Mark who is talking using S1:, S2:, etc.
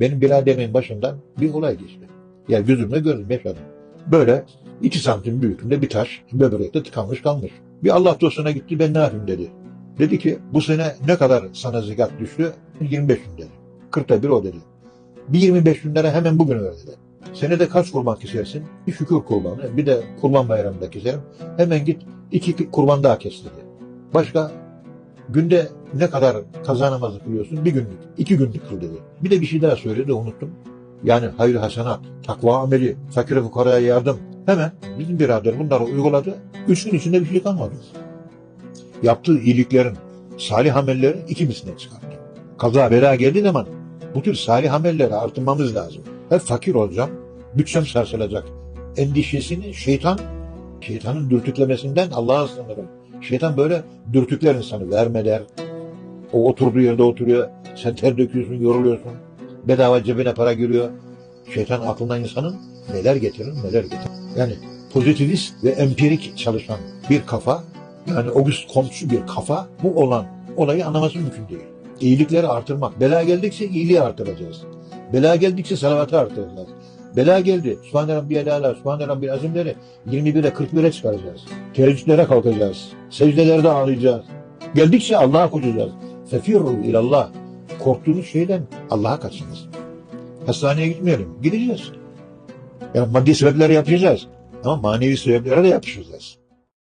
S1: Benim biraderimin başından bir olay geçti. Ya gözümle gördüm, yaşadım. Böyle iki santim büyüklüğünde bir taş böbrekte tıkanmış kalmış. Bir Allah dostuna gitti ben ne yapayım dedi. Dedi ki bu sene ne kadar sana zekat düştü? 25 bin dedi. 40'ta bir o dedi. Bir 25 bin lira hemen bugün ver dedi. Senede kaç kurban kesersin? Bir şükür kurbanı, bir de kurban bayramında keserim. Hemen git iki kurban daha kes dedi. Başka günde ne kadar kaza namazı kılıyorsun? Bir günlük, iki günlük kıl dedi. Bir de bir şey daha söyledi unuttum. Yani hayır hasenat, takva ameli, fakire fukaraya yardım. Hemen bizim birader bunları uyguladı. Üç gün içinde bir şey kalmadı. Yaptığı iyiliklerin, salih amelleri iki misline çıkarttı. Kaza bela geldiği zaman bu tür salih amelleri artırmamız lazım. Hep fakir olacağım, bütçem sarsılacak. Endişesini şeytan, şeytanın dürtüklemesinden Allah'a sığınırım. Şeytan böyle dürtükler insanı, vermeler. O oturduğu yerde oturuyor, sen ter döküyorsun, yoruluyorsun. Bedava cebine para giriyor. Şeytan aklından insanın neler getirir, neler getirir. Yani pozitivist ve empirik çalışan bir kafa, yani August Comte'cu bir kafa, bu olan olayı anlaması mümkün değil. İyilikleri artırmak. Bela geldikçe iyiliği artıracağız. Bela geldikçe salavatı artıracağız. Bela geldi. Sübhane Rabbiyel Ala, Sübhane Rabbiyel Azimleri 21'e 41'e çıkaracağız. Teheccüdlere kalkacağız. Secdelerde ağlayacağız. Geldikçe Allah'a koşacağız. Fefirru ilallah. Korktuğunuz şeyden Allah'a kaçınız. Hastaneye gitmeyelim. Gideceğiz. Yani maddi sebepleri yapacağız. Ama manevi sebeplere de yapışacağız.